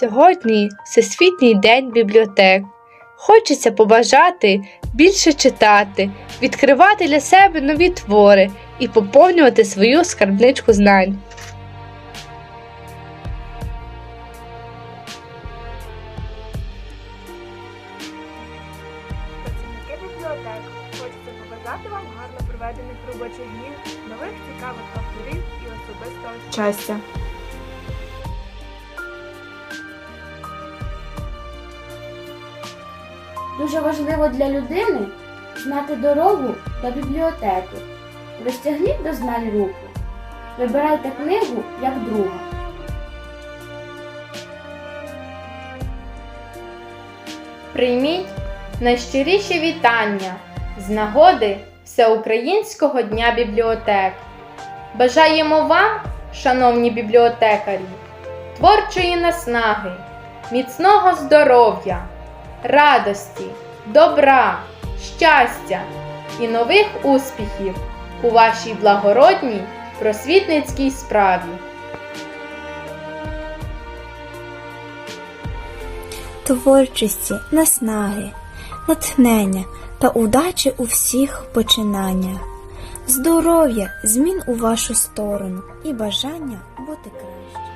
Сьогодні Всесвітній день бібліотек. Хочеться побажати більше читати, відкривати для себе нові твори і поповнювати свою скарбничку знань. Працівники бібліотек хочеться побажати вам гарно проведених робочих нових цікавих авторів і особистого щастя. Дуже важливо для людини знати дорогу до бібліотеки. Розтягніть до знань руку. Вибирайте книгу як друга. Прийміть найщиріші вітання з нагоди Всеукраїнського дня бібліотек. Бажаємо вам, шановні бібліотекарі, творчої наснаги, міцного здоров'я, радості, добра, щастя і нових успіхів у вашій благородній просвітницькій справі. творчості, наснаги, натхнення та удачі у всіх починаннях, здоров'я, змін у вашу сторону і бажання бути краще.